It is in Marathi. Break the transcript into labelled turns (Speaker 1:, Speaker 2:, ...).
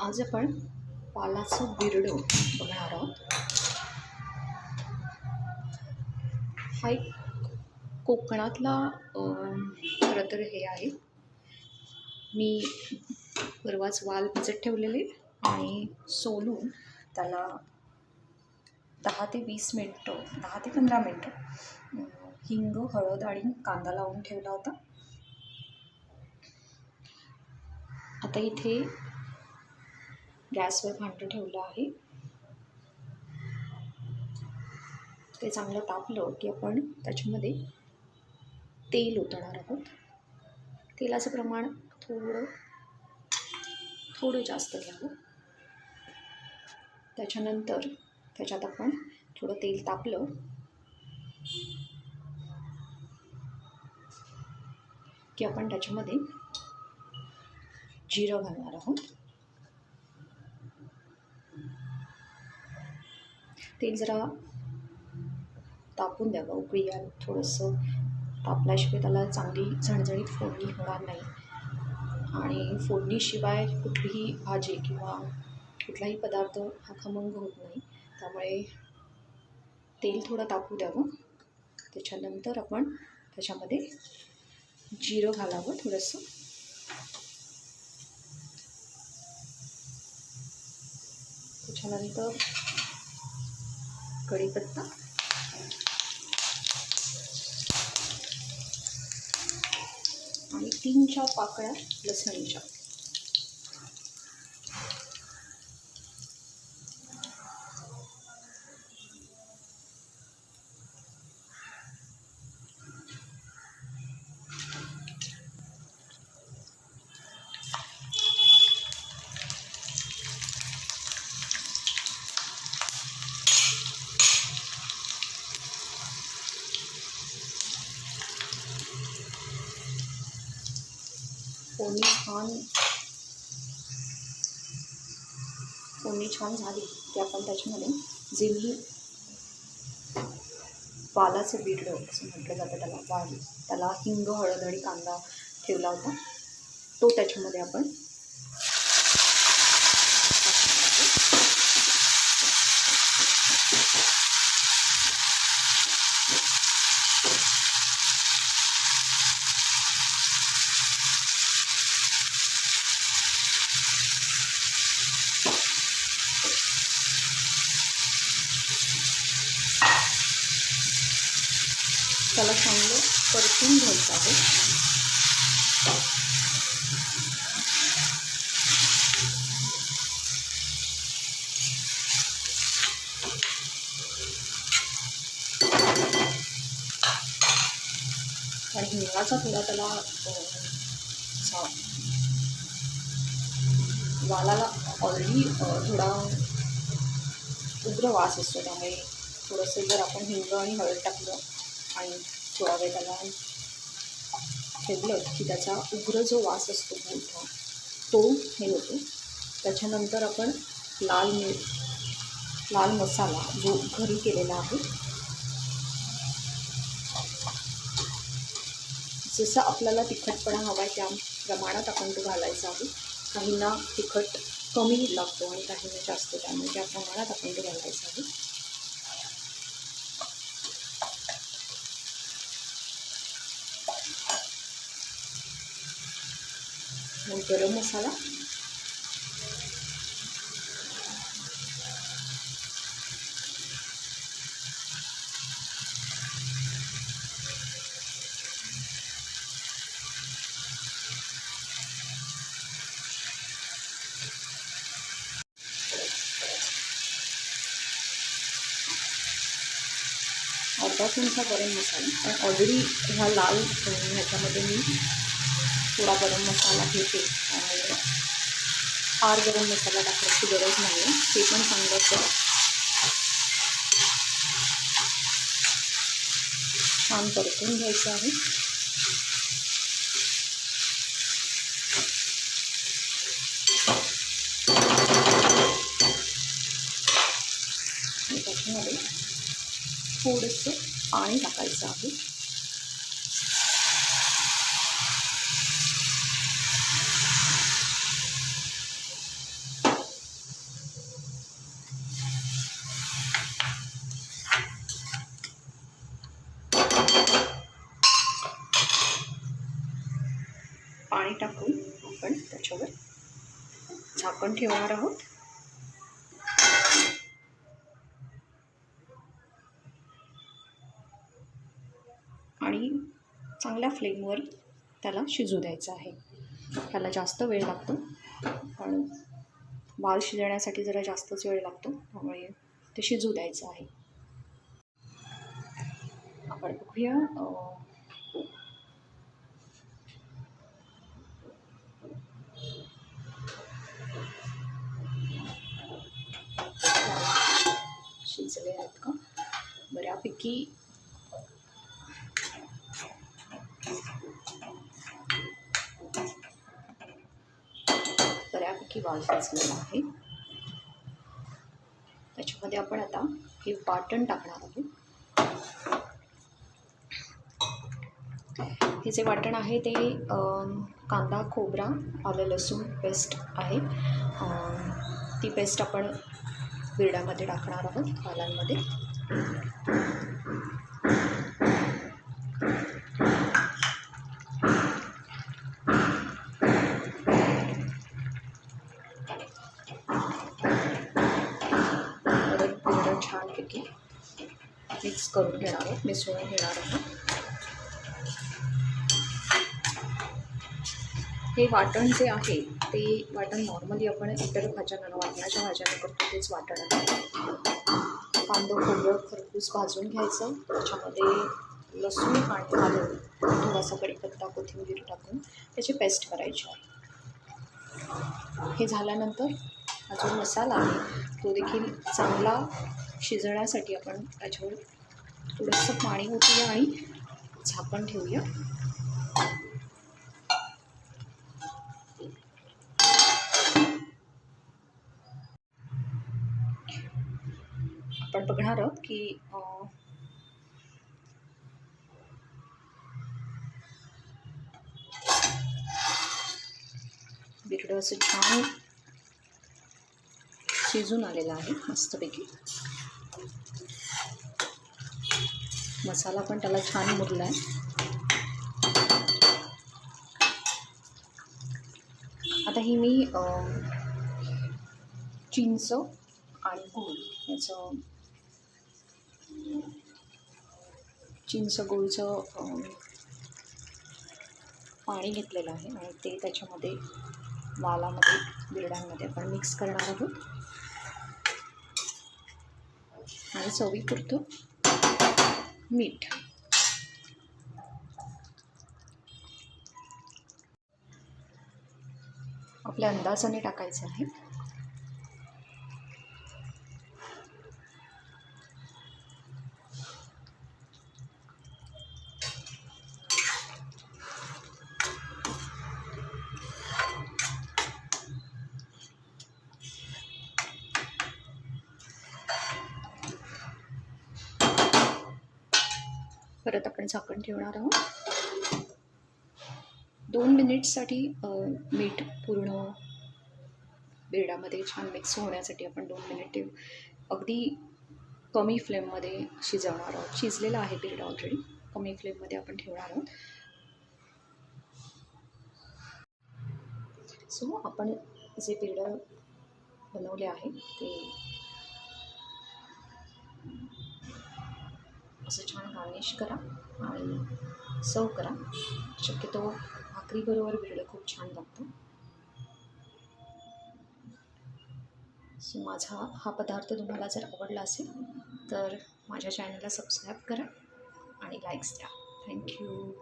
Speaker 1: आज आपण पालाचं बिरडं बघणार आहोत. हा एक कोकणातला खरं तर हे आहे. मी परवाच वाल भिजत ठेवलेले आणि सोलून त्याला दहा ते वीस मिनटं दहा ते पंधरा मिनटं हिंग हळद आणि कांदा लावून ठेवला होता. आता इथे गॅसवर भांडं ठेवलं आहे. ते चांगलं तापलं की आपण त्याच्यामध्ये तेल ओतणार आहोत. तेलाचं प्रमाण थोडं थोडं जास्त घ्यावं. त्याच्यानंतर त्याच्यात आपण थोडं तेल तापलं. की आपण त्याच्यामध्ये जिरं घालणार आहोत. तेल जरा. तापून द्यावं उकळी या थोडंसं. तापल्याशिवाय त्याला चांगली झणझणीत फोडणी होणार नाही. आणि फोडणीशिवाय कुठलीही भाजी किंवा कुठलाही पदार्थ हा खमंग होत नाही. त्यामुळे तेल थोडं तापू द्यावं. त्याच्यानंतर आपण त्याच्यामध्ये जिरं घालावं थोडंसं. त्याच्यानंतर कढीपत्ता. आणि तीन चार पाकळ्या लसणीच्या फोडणी छान. फोडणी छान झाली की आपण त्याच्यामध्ये जे मी वालाचं बिरडं असं म्हटलं जातं त्याला वाल त्याला हिंग हळद आणि कांदा ठेवला होता. तो त्याच्यामध्ये आपण त्याला चांगलं परतून घ्यायचं आहे. आणि हिंगाचा थोडा त्याला वालाला ऑलरेडी थोडा उग्र वास असतो त्यामुळे थोडंसं जर आपण हिंग आणि हळद टाकलं आणि थोडा वेळ त्याला ठेवलं की त्याचा उग्र जो वास असतो मोठा तो हे होतो. त्याच्यानंतर आपण लाल मिर लाल मसाला जो घरी केलेला आहे जसं आपल्याला तिखटपणा हवा आहे त्या प्रमाणात आपण तो घालायचा आहे. काहींना तिखट कमी लागतो आणि काहींना जास्त त्यामुळे त्या प्रमाणात आपण तो घालायचा आहे. मग गरम मसाला अर्धा चमचा गरम मसाला पण ऑलरेडी ह्या लाल अं, ह्याच्यामध्ये मी थोडा गरम मसाला घेते त्यामुळे फार गरम मसाला टाकण्याची गरज नाही आहे ते पण चांगलं छान परतून घ्यायचं आहे. त्याच्यामध्ये थोडंसं पाणी टाकायचं आहे घेऊन आपण त्याच्यावर झाकण ठेवणार आहोत. आणि चांगल्या फ्लेमवर त्याला शिजू द्यायचं आहे. त्याला जास्त वेळ लागतो. पण वाल शिजण्यासाठी जरा जास्तच वेळ लागतो. त्यामुळे ते शिजू द्यायचं आहे. आपण बघूया शिजले आहेत का? बऱ्यापैकी बऱ्यापैकी वाल शिजलेला आहे. त्याच्यामध्ये आपण आता हे वाटण टाकणार आहोत. हे जे वाटण आहे ते कांदा खोबरा आलं लसूण पेस्ट आहे. ती पेस्ट आपण बिरड्यामध्ये टाकणार आहोत वालांमध्ये परत बिरडं छानपैकी मिक्स करून घेणार आहोत मिसळून घेणार आहोत. हे वाटण जे आहे ते वाटण नॉर्मली आपण इतर भाज्यांना वाटणाच्या भाज्यांना करतो तेच वाटण कांदो खोबरं खरपूस भाजून घ्यायचं. त्याच्यामध्ये लसूण आणि आलं थोडासा कढीपत्ता कोथिंबीर टाकून त्याची पेस्ट करायची आहे. हे झाल्यानंतर हा जो मसाला आहे. तो देखील चांगला शिजण्यासाठी आपण त्याच्यावर थोडंसं पाणी ओतूया आणि झाकण ठेवूया आपण बघणार आहोत की बिरडं असं छान शिजून आलेलं आहे मस्तपैकी. मसाला पण त्याला छान मुरला आहे आता ही मी चिंच आणि गूळ याचं चिंच गूळचं पाणी घेतलेलं आहे आणि ते त्याच्यामध्ये वालामध्ये बिरड्यांमध्ये आपण मिक्स करणार आहोत. आणि चवीपुरतं मीठ. आपल्या अंदाजाने टाकायचं आहे. परत आपण झाकण ठेवणार आहोत. दोन मिनिट्ससाठी मीठ पूर्ण बिरडामध्ये छान मिक्स होण्यासाठी आपण दोन मिनिट ठेवू. अगदी कमी फ्लेममध्ये शिजवणार आहोत. शिजलेलं आहे बिरडा ऑलरेडी कमी फ्लेममध्ये आपण ठेवणार आहोत. सो आपण जे बिरडं बनवले आहे ते असं छान गार्निश करा आणि सर्व करा. शक्यतो भाकरीबरोबर बिरडं खूप छान लागतं. सो माझा हा पदार्थ तुम्हाला जर आवडला असेल तर माझ्या चॅनलला सबस्क्राईब करा आणि लाईक्स द्या. थँक्यू